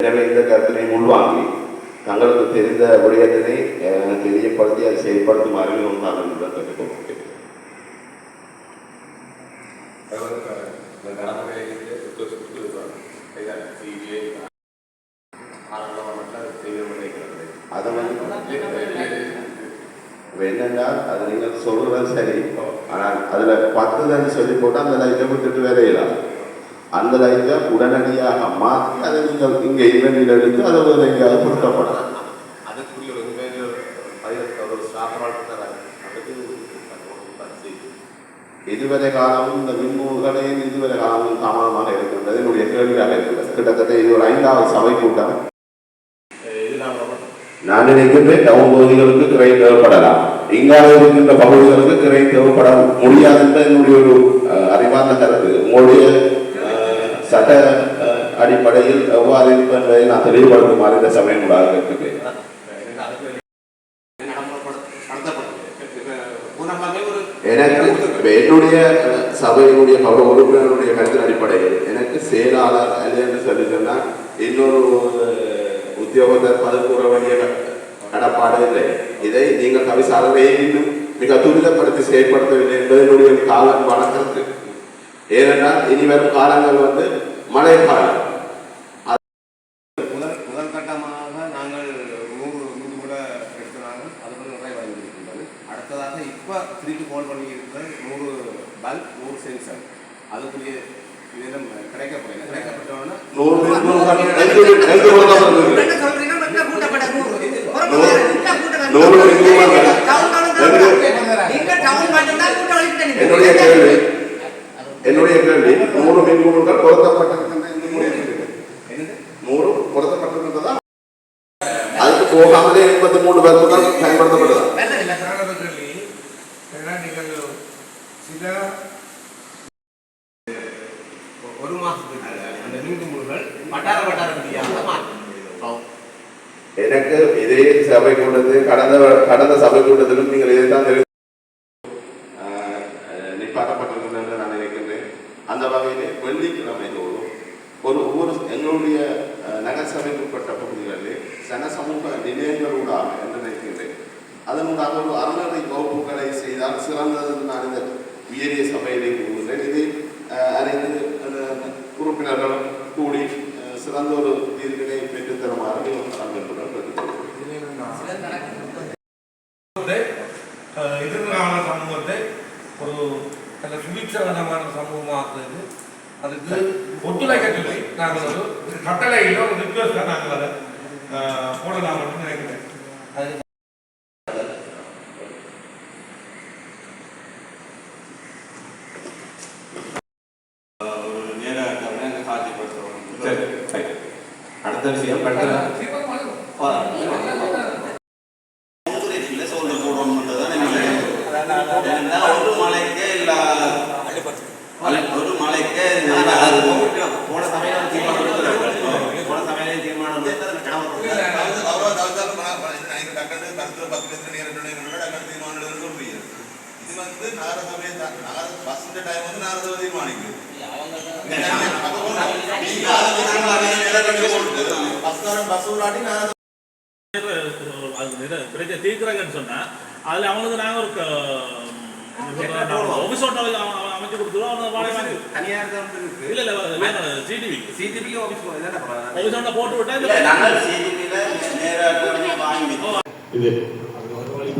எனவே இந்த கருத்தினை உள்வாங்கி தங்களுக்கு தெரிந்த விடயத்தினை தெரியப்படுத்தி அதை செயல்படுத்துமாறு நான் உங்களிடம் கேட்டுக்கொள்கிறேன் என்னென்றால் அது நீங்கள் சொல்றது சரி. ஆனால் அதுல பத்து தான் சொல்லி போட்டால் அந்த லைட்டை விட்டுட்டு வேலையிலாம் அந்த லைட்டை உடனடியாக மாற்றி அதை நீங்கள் இங்கே இவெண்டில் எடுத்து அதை வேறு எங்கேயாவது அதுக்கு இதுவரை காலமும் இந்த மின்மூல்களையும் இதுவரை காலமும் தாமதமாக இருக்கின்றது. என்னுடைய கேள்வியாக இருக்கிறது கிட்டத்தட்ட இது ஒரு ஐந்தாவது சபை கூட்டம். நான் நான் நினைக்கின்றேன் டவுன் பகுதிகளுக்கு கிரை தேவைப்படலாம். இங்கால இருக்கின்ற பகுதிகளுக்கு கிரை தேவைப்பட முடியாது என்ற என்னுடைய ஒரு அறிவார்ந்த கருத்து. உங்களுடைய சட்ட அடிப்படையில் எவ்வாறு இருக்கும் என்பதை நான் தெளிவுபடுத்துமாறு இந்த சமயம் மூலமாக கேட்கிறேன் எனக்கு இப்ப என்னுடைய சபையினுடைய பல உறுப்பினருடைய கருத்தின் அடிப்படையில் எனக்கு செயலாளர் அல்ல என்று சொல்லி சொன்னால் இன்னொரு உத்தியோகத்தை உத்தியோகத்தர் பதவி கூற வேண்டிய கடப்பாடு இல்லை. இதை நீங்கள் கவிசாரவே இன்னும் மிக துரிதப்படுத்தி செயல்படுத்தவில்லை என்பது என்னுடைய காலம் வணக்கத்து ஏனென்றால் இனி வரும் காலங்கள் வந்து மழை காலம் முதல் முதல் கட்டமாக நாங்கள் நூறு நூறு கூட எடுத்துனாங்க அது கூட நிறைவடைந்திருக்கின்றது அடுத்ததாக இப்போ திருப்பி கோல் பண்ணியிருக்கிற நூறு பல்ப் நூறு சென்சர் அதுக்குரிய இதெல்லாம் கிடைக்கப்படல கிடைக்கப்பட்டோன்னா நூறு மீட்டர் எங்கு எங்கு கொடுக்கப்பட்டிருக்கு? என்ன சொல்றீங்க? என்ன கூட்டப்பட நூறு? ஒரு நூறு- என்ன கூட்டம் நூறு மீட்டர் டவுன் டவுன் எங்கு? நீங்க டவுன் மட்டும்தான் கூட்டம் வலிக்கிட்டு என்னுடைய கேள்வி என்னுடைய கேள்வி நூறு மின்குழுக்கள் பொருத்தப்பட்டிருக்கின்ற இந்த முடிவு என்னது நூறு பொருத்தப்பட்டிருக்கின்றதா அதுக்கு போகாமலே எண்பத்தி மூணு பேருக்குகள் பயன்படுத்தப்படுதா பிரதானத்தில் ஏன்னா நீங்கள் சில ஒரு மாசத்துக்கு அந்த நீண்டு முழுகள் வட்டார வட்டார ரீதியாக மாற்றும் எனக்கு இதே சபை கூட்டத்தில் கடந்த கடந்த சபை கூட்டத்திலும் நீங்கள் இதைத்தான் ஒரு நல்ல சமூகமாக சமூகமாக்குறது அதுக்கு ஒத்துழைக்கவில்லை நாங்கள் ஒரு கட்டளையில் ஒரு ரிக்வஸ்டாக நாங்கள் அதை அஹ், போடலாம்னு நினைக்கிறேன். அது ஒரு நேராக காட்சிப்படுத்துவோம் அடுத்த விஷயம் காங்கிரீட்ல சோறு போடணும்ன்றதுதான் எனக்கு ஏன்னா ஒரு மலைக்கே இல்ல ஒரு மலைக்கே போன சமயம் தீர்மானம் எடுத்துருக்காங்க. போன சமயம் தீர்மானம் எடுத்து அவ்வளோ தவிர்த்தாலும் எனக்கு டக்குனு கருத்துல பத்து லட்சம் நேரம் டக்குனு தீர்மானம் எடுத்து சொல்றீங்க இது வந்து நாரசபை நார பஸ்ஸுடைய டைம் வந்து நாரசபை தீர்மானிக்குது அது நிற- பிரச்சனை தீர்க்கிறாங்கன்னு சொன்னா அதுல அவங்களுக்கு நாங்க ஒரு ஆஃபீஸ் அமைச்சு கொடுத்துருவோம் அவங்க வாடகை வாங்கி தனியார் தான் வந்து இருக்கு. இல்ல இல்ல சிடிவி ஆஃபீஸ் ஆஃபீஸ் ஒன்றை போட்டு விட்டா நாங்கள் சிஜிபியில நேராக வாங்கி இது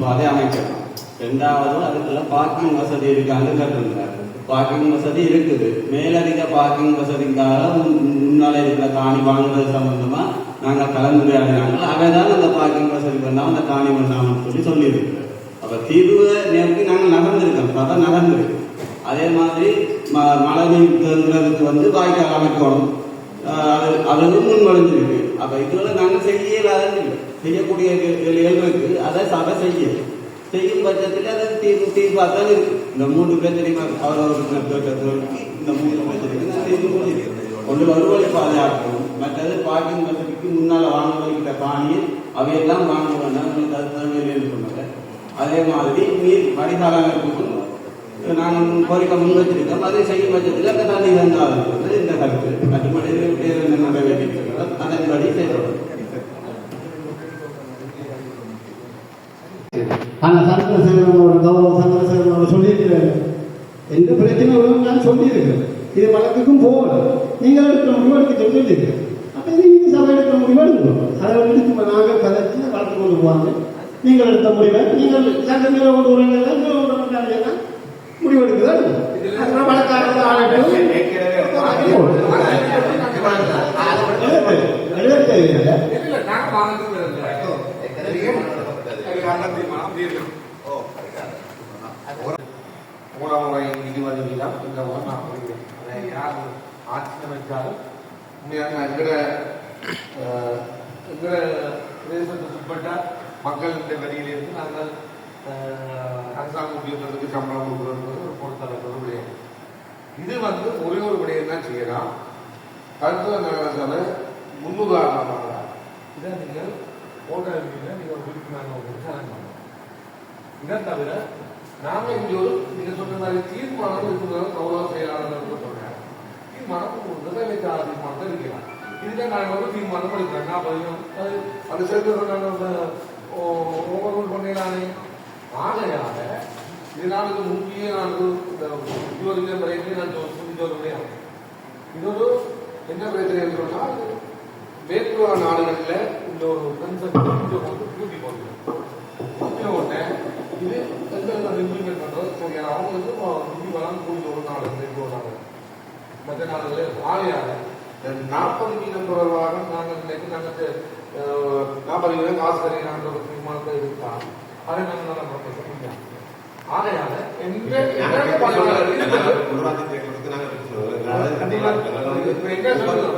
பாதை அமைக்கலாம் ரெண்டாவது அதுக்குள்ள பார்க்கிங் வசதி இருக்கான்னு கேட்டிருந்தாரு பார்க்கிங் வசதி இருக்குது. மேலதிக பார்க்கிங் வசதிக்காக முன்- முன்னால இருக்கிற காணி வாங்குறது சம்பந்தமா நாங்கள் நாங்க அவை தான் அந்த பார்க்கிங் வசதி பண்ணாமல் அந்த காணி பண்ணாமல் சொல்லி சொல்லியிருக்கோம் அப்போ தீர்வை நேருக்கு நாங்கள் நகர்ந்திருக்கோம் கதை நகர்ந்திருக்கு அதே மாதிரி ம- மழை நீர் தேங்குறதுக்கு வந்து வாய்க்கால் அமைக்கணும். அது அதுவும் முன்மொழிஞ்சிருக்கு. அப்ப இதுல நாங்க செய்யலாத செய்யக்கூடிய வேலைகள் இருக்கு அதை சபை செய்ய செய்யும் பட்சத்தில் அதை தீர்வு தீர்வாக இருக்கு. இந்த மூன்று பிரச்சனைக்கு அவரவருக்கு கேட்டதற்கு இந்த மூன்று பிரச்சனைக்கு நான் தீர்வு சொல்லியிருக்கேன் ஒன்று ஒரு பாதையாகவும் மற்றது பார்க்கிங் வசதிக்கு முன்னால் வாங்க வைக்கிற காணியை அவையெல்லாம் வாங்க வேண்டாம் தேவையில் சொன்னாங்க அதே மாதிரி நீர் வடிகாலங்களுக்கும் நாங்கள் கோரிக்கை முன் வச்சிருக்கோம் அதை செய்யும் பட்சத்தில் அந்த தண்ணி வந்தால் இந்த கருத்து. மற்றபடி நிறைவேற்றிருக்கிறோம் அதன்படி செயல்படும். ஆனால் அவர் கௌரவ சந்திரசேகரன் அவர் சொல்லியிருக்கிறார் எந்த பிரச்சனைகளும் நான் சொல்லியிருக்கிறேன் இது வழக்குக்கும் போகணும் நீங்கள் எடுக்கிற முடிவெடுக்க சொல்லியிருக்கிறேன் அப்போ இது நீங்கள் சபை எடுக்கிற முடிவெடுக்கணும் அதை வந்து நாங்கள் கதைச்சு வழக்கு கொண்டு போவாங்க. நீங்கள் எடுத்த முடிவை நீங்கள் சட்டத்தில் கொண்டு வரலாம் முடிவெடுக்குதான் அதனால வழக்காரர்கள் இந்த முறை நான் அதை யார் ஆட்சி அமைச்சாலும் உண்மையாக எங்கட அஹ், எங்கட பிரதேசத்துக்கு உட்பட்ட மக்களுடைய வரியிலிருந்து நாங்கள் அரசாங்க உத்தியோகத்துக்கு சம்பளம் கொடுக்குறது ஒரு பொறுத்தளவு விடயம் இது வந்து ஒரே ஒரு விடயம் தான் செய்யலாம் கருத்துவ நகரங்களை முன்னுதாரணமாக இதை நீங்கள் ஓட்டல் நீங்கள் ஒரு விழிப்புணர்வு கொடுத்து இதை தவிர நாம இங்கே ஒரு நீங்க சொன்ன மாதிரி தீர்மானம் இருக்கிறது கௌரவ செயலாளர்கள் சொல்றேன் தீர்மானம் முதலமைச்சர் தீர்மானத்தை இருக்கலாம் இதுதான் நாங்கள் வந்து தீர்மானம் எடுக்கிறேன் நான் பதியும் அது அது சேர்த்து ஓவர் பண்ணிடலானே ஆகையாக இதனாலுக்கு முக்கிய நான் ஒரு இந்த வரைக்கும் நான் சொல்லி சொல்றேன் இது என்ன பிரச்சனை சொன்னால் மேற்குவா நாடுகளில் இந்த ஒரு கன்செப்ட் வந்து கூட்டி போடுறோம் கூட்டின உடனே இது எங்களுக்கு இம்ப்ளிமெண்ட் பண்ணுறது சரி அவங்களுக்கு இந்தி வளம் கூடி ஒரு நாள் மேற்குவா நாடு மற்ற நாடுகளில் ஆலையாக நாற்பது வீதம் தொடர்பாக நாங்கள் இன்னைக்கு நாங்கள் நாற்பது காசு ஒரு தீர்மானத்தை எடுத்தால் அதை நாங்கள் நல்லா முடியாது ஆகையால எங்க எங்க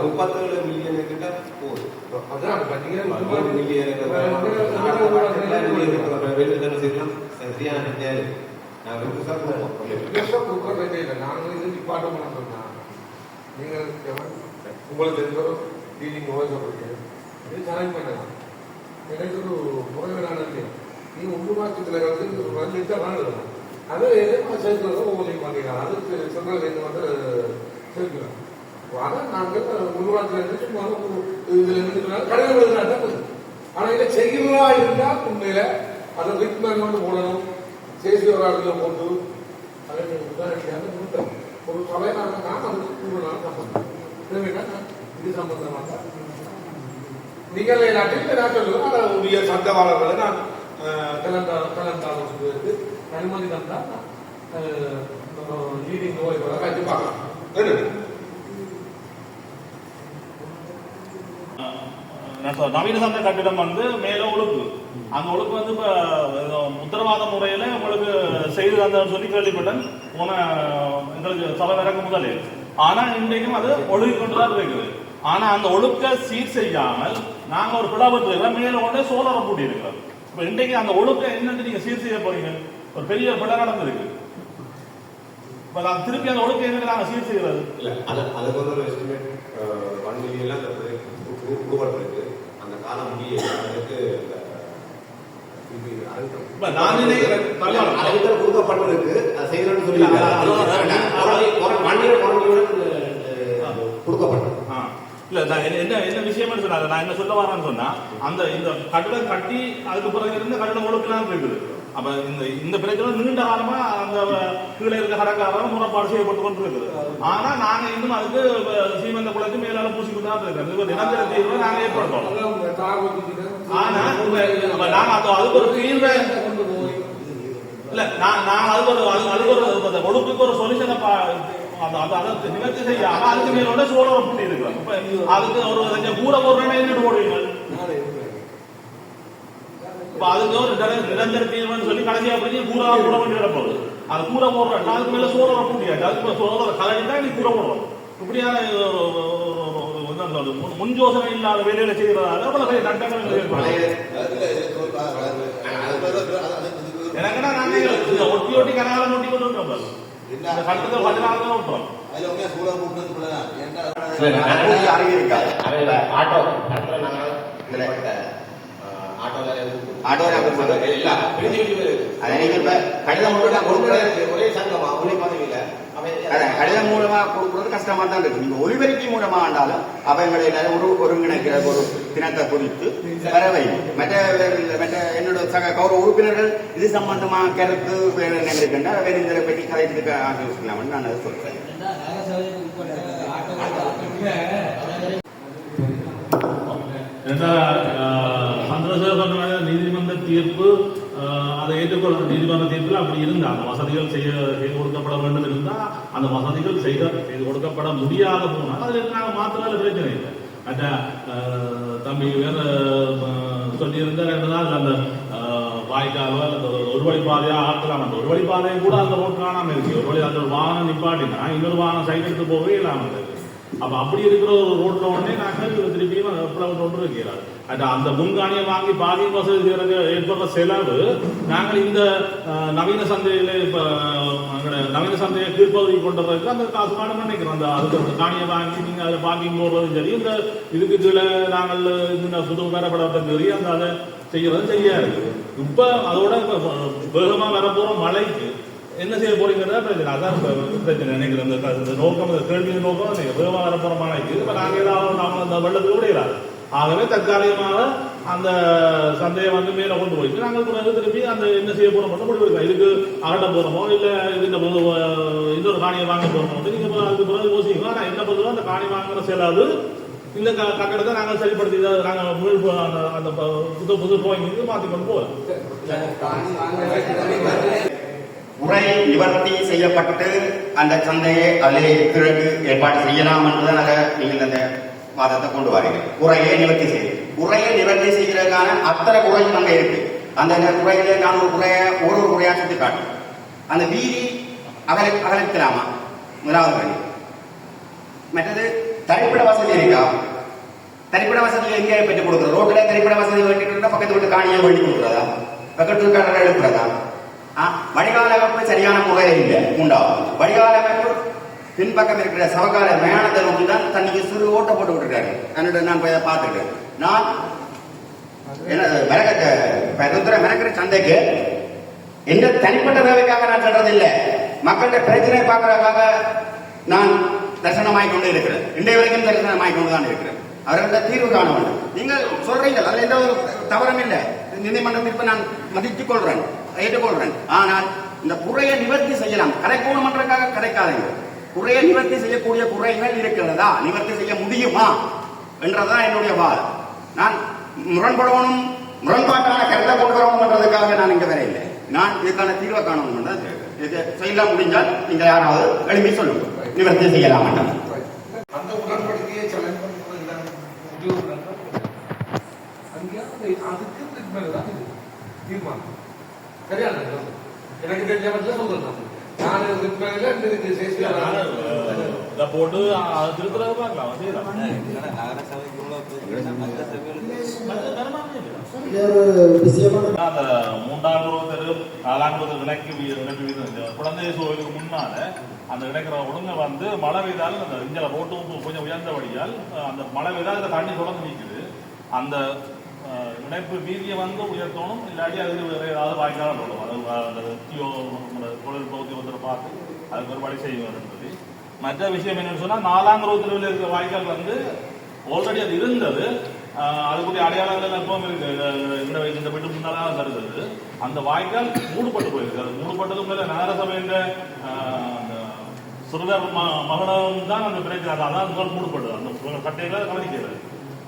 முப்பத்தேழு மில்லியன் கிட்ட போகுது அதான் மில்லியன் சரியான நாங்கள் நாங்கள் இது டிபார்ட்மெண்ட் நீங்கள் உங்களுக்கு தெரிஞ்ச டீலிங் ஓய்ஸ் பண்ணுறீங்க இது சேலஞ்ச் பண்ணலாம். எனக்கு ஒரு முறைகளான நீ ஒன்று மாதத்தில் வந்து ஒரு ரெண்டு லட்சம் வாங்கலாம் அது எதுவும் சேர்க்கிறது உங்களுக்கு பண்ணிக்கலாம் அதுக்கு சென்ட்ரல் இது வந்து சேர்க்கலாம் ஆனால் நாங்கள் உருவாக்கில இருந்து சும்மா ஒரு இதுல கடையில் விழுந்தா தான் போதும். ஆனா இதை செய்கிறதா இருந்தா உண்மையில அதை விட்மேன் வந்து போடணும். சேசி ஒரு ஆளுக்கு போட்டு அதை உதாரணத்தியாக கொடுத்தாங்க ஒரு சபையாக நான் அதுக்கு கூடுதலான சம்பந்தம். இது சம்பந்தமாக. நீங்கள் நாட்டில் நான் சொல்லுவேன் அதை உரிய சந்தவாளர்களை நான் கலந்தா கலந்தாலோசித்து அனுமதி தந்தா லீடிங் நோய் கண்டிப்பாக. நவீன சந்தை கட்டிடம் வந்து மேல ஒழுக்கு. அந்த ஒழுக்கு வந்து இப்ப உத்தரவாத முறையில உங்களுக்கு செய்து தந்தன்னு சொல்லி கேள்விப்பட்டேன். போன எங்களுக்கு சபை இறக்கும் முதலே. ஆனா இன்றைக்கும் அது ஒழுகி கொண்டுதான் இருக்குது. ஆனா அந்த ஒழுக்க சீர் செய்யாமல் நாங்க ஒரு பிளவத்துல மேல கொண்டே சோழரை கூட்டி இருக்கிறோம் இப்ப இன்றைக்கு அந்த ஒழுக்க என்னன்னு நீங்க சீர் செய்ய போறீங்க? ஒரு பெரிய பிழை நடந்திருக்கு. இப்ப நாங்க திருப்பி அந்த ஒழுக்க என்ன நாங்க சீர் செய்யறது? இல்லை அது அதுக்கு வந்து ஒரு எஸ்டிமேட் ஒன் மில்லியன்லாம் அந்த காலம் முடிய அதுக்கு இந்த இது அழுத்தம். இப்ப நான் நினைக்கிறேன் கொடுக்கப்பட்டிருக்கு. செய்யணும்னு சொல்லி இயர் கொடுக்கப்பட்டது. இல்ல நான் என்ன என்ன விஷயம்னு சொன்னாங்க? நான் என்ன சொல்ல வரேன்னு சொன்னா அந்த இந்த கட்டிடம் கட்டி அதுக்கு பிறகு இருந்த கட்டிடம் ஒழுக்கலாம் இருக்குது அப்ப இந்த இந்த பிரச்சனை நீண்ட காலமா அந்த கீழே இருக்க கடற்கார முறைப்பாடு செய்யப்பட்டு கொண்டு ஆனா நாங்க இன்னும் அதுக்கு சீமந்த குளத்து மேலால பூசிக்கிட்டு தான் இருக்கிறோம் இது நிரந்தர தீர்வை நாங்க ஏற்படுத்தோம் ஆனா இப்ப- நாங்க அது அதுக்கு ஒரு தீர்வை கொண்டு இல்ல நான் நான் அதுக்கு ஒரு அது- அதுக்கு ஒரு அந்த ஒழுங்குக்கு ஒரு சொல்யூஷனை அதை நிவர்த்தி செய்யாம அதுக்கு மேலோட சோழ புள்ளி இருக்கிறோம். அதுக்கு ஒரு கொஞ்சம் ஒரு போடுறேன்னு இப்ப அதுக்கு ஒரு நிர- நிரந்தர தீர்வுன்னு சொல்லி கடைசியா போய் கூற கூட வேண்டி போகுது அது கூற போடுறேன் அதுக்கு மேல சோழ புள்ளியாச்சு அதுக்கு சோழ கலடி தான் நீ கூற போடுறோம் இப்படியான முன்- யோசனை இல்லாத வேலையில செய்யறதால அவ்வளவு பெரிய ஏற்படும் எனக்குன்னா நாங்க இந்த ஒட்டி ஒட்டி கனகாலம் ஒட்டி கொண்டு இருக்கோம் பாரு. இந்த கட்டத்தை பதினாலு தான் விட்டோம் ஆட்டோ ஆட்டோல இந்த இல்ல கடிதம் கடிதம் மூலமா கொடுக்குறது கஷ்டமா தான் இருக்கு. நீங்க ஒலிபெருக்கி மூலமா ஆண்டாலும் அவங்களை எல்லாரும் ஒரு ஒருங்கிணைக்கிற ஒரு தினத்தை குறித்து வர வைக்கும் மற்ற மற்ற என்னோட சக கௌரவ உறுப்பினர்கள் இது சம்பந்தமா கருத்து வேறு என்ன இருக்குன்னா வேறு இதை பற்றி கதைக்கிறதுக்கு ஆலோசிக்கலாம்னு நான் அதை சொல்றேன். தீர்ப்பு ஆஹ், அதை ஏற்றுக்கொள்ள நீதிமன்ற தீர்ப்பில் அப்படி இருந்தால் அந்த வசதிகள் செய்ய செய்து கொடுக்கப்பட வேண்டும் இருந்தா அந்த வசதிகள் செய்த செய்து கொடுக்கப்பட முடியாத போனால் அது நாங்கள் மாத்திரம் பிரச்சனை இல்லை. மற்ற ஆஹ், தம்பி வேற சொல்லியிருந்த ரெண்டு நாள் அந்த ஆஹ், வாய்க்காலோ அல்லது ஒரு ஒரு வழி பாதையா ஆக்கலாம். அந்த ஒரு வழிபாதையும் கூட அந்த ரோட் காணாமல் இருக்கு. ஒரு வழி அந்த ஒரு வாகனம் நிப்பாட்டினா இன்னொரு வாகனம் சைடு எடுத்து போகவே இல்லாமல் இருக்கு. அப்ப அப்படி இருக்கிற ஒரு ரோட்ல உடனே நாங்கள் திருப்பியும் எவ்வளவு கொண்டு இருக்கிறார். அந்த முன்காணியை வாங்கி பாதி வசதி செய்யறது ஏற்படுற செலவு நாங்கள் இந்த நவீன சந்தையில இப்ப நவீன சந்தையை கீழ்ப்பகுதி கொண்டு வரதுக்கு அந்த காசு காணும் நினைக்கிறோம் அந்த அதுக்கு அந்த காணியை வாங்கி நீங்க அதை பாக்கிங் போடுறதும் சரி இந்த இதுக்கு கீழே நாங்கள் இந்த புது வரப்படத்தை சரி அந்த அதை செய்யறதும் சரியா இருக்கு இப்ப அதோட இப்ப வேகமா வரப்போற மழைக்கு என்ன செய்ய போறீங்கிறத பிரச்சனை அதான் பிரச்சனை. நினைக்கிறேன் இந்த நோக்கம் இந்த கேள்வியின் நோக்கம் நீங்கள் வேகமா வரப்போற மாலைக்கு இப்ப ஏதாவது நாம அந்த வெள்ளத்துக்கு விடுகிறார் ஆகவே தற்காலிகமாக அந்த சந்தையை வந்து மேலே கொண்டு போயிட்டு நாங்கள் பிறகு திருப்பி அந்த என்ன செய்ய போகிறோம் மட்டும் முடிவு இதுக்கு அகட்ட போகிறோமோ இல்லை இதுக்கு பொது இன்னொரு காணியை வாங்க போகிறோமோ வந்து நீங்கள் அதுக்கு பிறகு யோசிங்க. ஆனால் என்ன பொறுத்தவரை அந்த காணி வாங்குற செலாது இந்த க- கட்டடத்தை நாங்கள் சரிப்படுத்தி நாங்கள் முழு அந்த அந்த புது புது ட்ராயிங்க்கு மாற்றி கொண்டு போகிறோம் சந்தை நிவர்த்தி செய்யப்பட்டு அந்த சந்தையை அதிலே பிறகு ஏற்பாடு செய்யலாம் என்றுதான் அதை நீங்கள் அந்த வாதத்தை கொண்டு வரீங்க குறையை நிவர்த்தி செய்யுங்க குறையை நிவர்த்தி செய்கிறதுக்கான அத்தனை குறையும் அங்கே இருக்கு. அந்த குறையிலே நான் ஒரு குறைய ஒரு ஒரு குறையா சுத்தி காட்டும் அந்த வீதி அகல அகலத்திலாமா முதலாவது வழி மற்றது தரிப்பிட வசதி இருக்கா? தரிப்பிட வசதி எங்கே பெற்றுக் கொடுக்குறது? ரோட்டில் தரிப்பிட வசதி வேண்டிட்டு பக்கத்து வீட்டு காணியை வேண்டி கொடுக்குறதா? பக்கத்து வீட்டு எடுக்கிறதா வடிகால் அமைப்பு சரியான முறையில் இல்லை. உண்டாகும் வடிகால் அமைப்பு பின்பக்கம் இருக்கிற சவகால மயான நோக்கி தான் தண்ணிக்கு சுரு ஓட்ட போட்டு விட்டுருக்காரு. என்னோட நான் போய் அதை பார்த்துருக்கேன் நான் என்ன மிளக ருத்ர மிளக்கிற சந்தைக்கு எந்த தனிப்பட்ட தேவைக்காக நான் சொல்றது இல்லை மக்களுடைய பிரச்சனை பார்க்கறதுக்காக நான் தரிசனமாய் கொண்டு இருக்கிறேன். இன்றைய வரைக்கும் தரிசனமாய் கொண்டு தான் இருக்கிறேன். அவர்கள தீர்வு காண வேண்டும் நீங்கள் சொல்றீங்க அதில் எந்த ஒரு தவறும் இல்லை. நீதிமன்றத்திற்கு நான் மதித்துக் கொள்றேன் ஏற்றுக்கொள்கிறேன். ஆனால் இந்த குறையை நிவர்த்தி செய்யலாம். கரைக்கோணமன்றக்காக கரைக்காதீங்க குறையை நிவர்த்தி செய்யக்கூடிய குறைகள் இருக்கிறதா? நிவர்த்தி செய்ய முடியுமா? என்றதான் என்னுடைய வாதம். நான் முரண்படணும் முரண்பாட்டான கருத்தை கொண்டு வரணும்ன்றதுக்காக நான் இங்க வரையில்லை நான் இதுக்கான தீர்வை காணணும் இது செய்யலாம் முடிஞ்சால் நீங்க யாராவது எழுப்பி சொல்லுங்க. நிவர்த்தி செய்யலாம் அந்த உடன்படிக்கையை அதுக்கு தீர்மானம். சரியா எனக்கு தெரிஞ்ச மட்டும் சொல்றேன் நான் போட்டு திருத்துறது பார்க்கலாம். அந்த மூன்றாம் தெரு நாலாம் குரு இணைக்கு வீ- இணைப்பு வீதம் இந்த குழந்தை கோவிலுக்கு முன்னால அந்த இணைக்கிற ஒழுங்க வந்து மழை பெய்தால் அந்த இங்க ரோட்டு கொஞ்சம் உயர்ந்தபடியால் அந்த மழை பெய்தால் இந்த தண்ணி தொடர்ந்து நிற்குது அந்த இணைப்பு வீதியை வந்து உயர்த்தணும் இல்லாட்டி அதுக்கு வேற ஏதாவது வாய்க்கால அது அஹ், அந்த தியோ தொழில் பகுதி வந்து பார்த்து அதுக்கு ஒரு வழி செய்யும் சொல்லி மற்ற விஷயம் என்னன்னு சொன்னால் நாலாம் தெருவில் இருக்கிற வாய்க்கால் வந்து ஆல்ரெடி அது இருந்தது. அதுக்குரிய அடையாளங்கள் எப்பவும் இருக்கு. இந்த இந்த வீட்டு முன்னாலாம் தருது அந்த வாய்க்கால் மூடுபட்டு போயிருக்கு. அது மூடுபட்டதும் மேலே நகரசபையின் ஆஹ், அந்த சிறுவர் ம- மகனம் தான் அந்த பிரச்சனை. அதான் முதல் மூடுபட்டது. அந்த கட்டைகளை கவனிக்கிறது.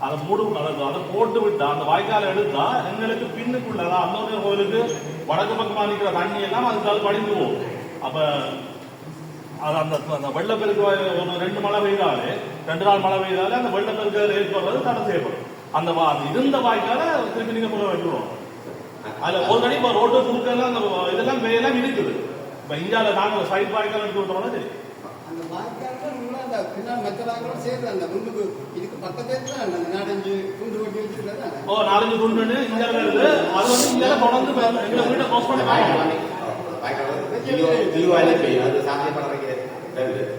அதை மூடும் அதை அதை போட்டு விட்டா அந்த வாய்க்காலை எடுத்தா எங்களுக்கு பின்னுக்குள்ளதான் அதான் கோயிலுக்கு வடக்கு பக்கமா இருக்கிற தண்ணி எல்லாம் அதுக்காக படிந்துவோம். அப்ப அது அந்த அந்த வெள்ளப்பெருக்கு ஒரு ரெண்டு மழை பெய்தாலே ரெண்டு நாள் மழை பெய்தாலே அந்த வெள்ளப்பெருக்கு ஏற்படுறது தடை செய்யப்படும். அந்த வா- இருந்த வாய்க்கால திருப்பி நீங்க போக வைக்கிறோம் அதுல ஆல்ரெடி இப்போ ரோட்டு குறுக்கெல்லாம் அந்த இதெல்லாம் மேலாம் இருக்குது. இப்போ இந்தியாவில் நாங்கள் சைட் வாய்க்கால் எடுத்து விட்டோம்னா தெரியும் அந்த பின்னால் அந்த முன்னுக்கு இதுக்கு தான் அந்த நாலஞ்சு குண்டு வட்டி ஓ நாலஞ்சு இருக்குது அது வந்து இந்தியாவில் தொடர்ந்து பே- எங்களை வீட்டை க்ளோஸ் பண்ணி வாங்க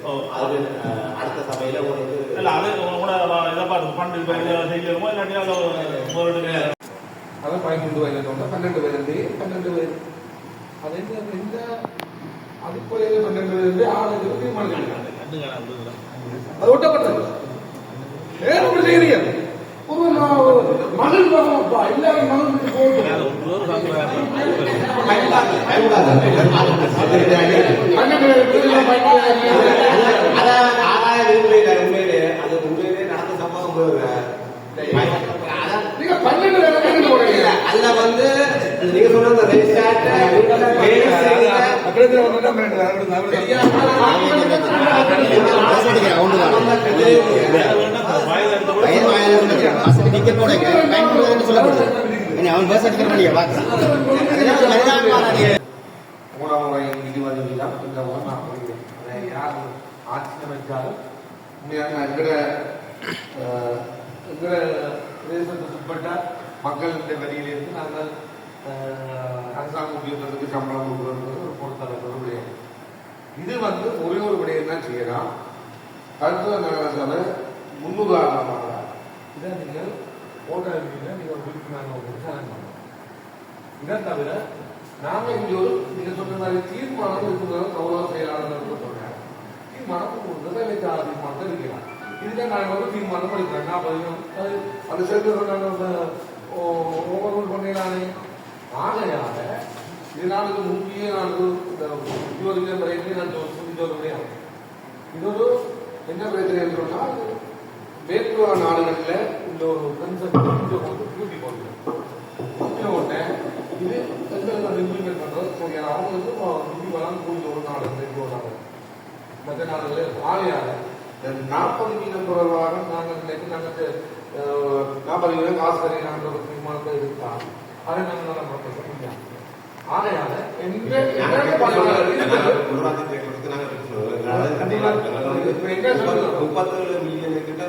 ஓ. அது அடுத்த சபையில ஒரு இது இல்ல அது உங்களோட இதை பார்த்து ஃபண்ட் செய்யணுமோ இல்லாட்டி அதை முதலீடு அதான் பதிமூன்று வயதுல பன்னெண்டு வயது பன்னெண்டு வயது அது எந்த பன்னெண்டு ஆறு தீர்மானிக்கிறாங்க அது ஒட்டப்பட்டது. ஏன் இப்படி செய்யறீங்க ஒரு மகள் வரப்பா எல்லாரும் மகள் விட்டு போகட்டும். பன்னெண்டு பேர் நீங்க பன்னெண்டு அதுல வந்து அவன் பஸ் எடுக்கிற பண்ணிய பார்க்கலாம் மூலமுறை நீதிபதிகளிடம் இந்த முறை நான் சொல்கிறேன் அதை யார் ஆட்சி அமைச்சாலும் உண்மையாக பிரதேசத்துக்கு உட்பட்ட வரியிலிருந்து நாங்கள் அரசாங்க உத்தியோகத்துக்கு சம்பளம் கொடுக்குறது ஒரு பொறுத்தளவு ஒரு விடயம் இது வந்து ஒரே ஒரு விடயம் தான் செய்யலாம் அடுத்த நகரசபை முன்னுதாரணமாக இதை நீங்கள் ஓட்டர் நீங்கள் உறுப்பினர் பண்ணலாம் இதை தவிர நாங்கள் இங்கே ஒரு நீங்கள் சொன்ன மாதிரி தீர்மானம் இருக்கிறது கௌரவ செயலாளர் சொல்றேன் தீர்மானம் ஒரு நிறைவேற்றாத தீர்மானத்தை இருக்கலாம் இதுல நாங்கள் வந்து தீர்மானம் படிக்கிறேன் நான் பதிலும் அது அது சேர்த்து நாங்க வந்து ஓவர்ஹோல் ஆகையாக இது நாளுக்கு முக்கிய நாளுக்கு இந்த உத்தியோக நான் சொல்லி சொல்ல முடியாது இது என்ன பிரச்சனை சொன்னால் மேற்குவா நாடுகளில் இந்த ஒரு கன்செப்ட் கொண்டு கூட்டி கொண்டு. உடனே இது எங்களுக்கு அது இம்ப்ளிமெண்ட் பண்றது? சரி அவங்க வந்து நிதி வளம் கூடிய ஒரு நாடு மேற்குவா நாடு. மற்ற நாடுகளில் ஆகையாக நாற்பது வீதம் தொடர்பாக நாங்கள் நாங்கள் நாற்பது வீதம் காசு தரீங்க தீர்மானத்தை எடுத்தால் அதை நாங்கள் நல்லா பண்ண முப்பத்தேழு மில்லியன் கிட்ட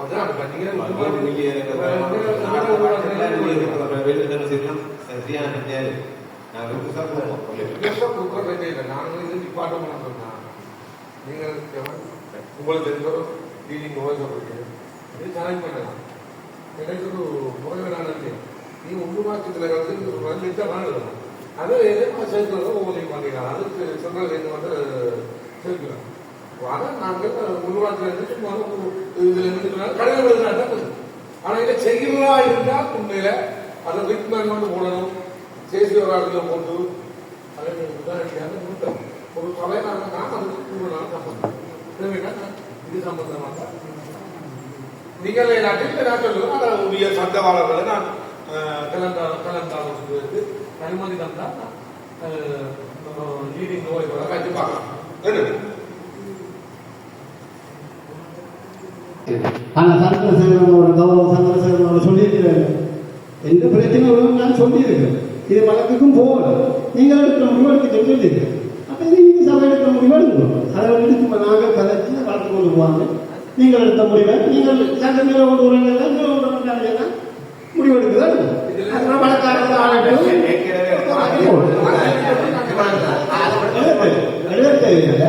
அதான் நீங்க மில்லியன் சரியான நீங்கள் உங்களுக்கு டீலிங் ஓய்வு இது சேலஞ்ச் பண்ணலாம் எனக்கு ஒரு முறைகளான நீ ஒன்று மாசத்துல வந்து ஒரு ரெண்டு லட்சம் அது எதிர்ப்பு சேர்க்கிறது ஒவ்வொரு பண்ணிக்கலாம் அதுக்கு சென்ட்ரல் இது வந்து சேர்க்கலாம் அதை நாங்கள் உருவாக்கில இருந்து சும்மா இதில் இதுல இருந்து இருந்தால் எழுதினா ஆனா இதை செய்கிறதா இருந்தால் உண்மையில அதை விட்மேன் கொண்டு போடணும். சேசி ஒரு இடத்துல போட்டு அதை உதாரணமாக கொடுத்தோம் ஒரு சபை நாங்கள் நான் அதுக்கு மூணு நாள் சம்பந்தம். இது சம்பந்தமாக நீங்கள் நாட்டில் நான் சொல்லுவேன் அதை உரிய சந்தவாளர்களை நான் கலந்தா கலந்தாலோசித்து அனுமதி தந்தா லீடிங் நோய் வர கண்டிப்பாக என்ன? ஆனா சந்திரசேகரனோட கௌரவ சந்திரசேகரனோட சொல்லியிருக்கிறாரு. எந்த பிரச்சனைகளும் நான் சொல்லியிருக்கேன். இது வழக்குக்கும் போகணும் நீங்கள் எடுக்கிற முடிவெடுக்க சொல்லியிருக்கேன் அப்ப இது நீங்க சபை எடுக்கிற முடிவெடுக்கணும் அதை வந்து சும்மா நாங்கள் கதைச்சு கொண்டு போவாங்க. நீங்கள் எடுத்த முடிவை நீங்கள் சட்டத்தில் கொண்டு வரலாம் முடிவெடுக்குதான் அதெல்லாம் வழக்காரர்கள் ஆகட்டும். தேவையில்லை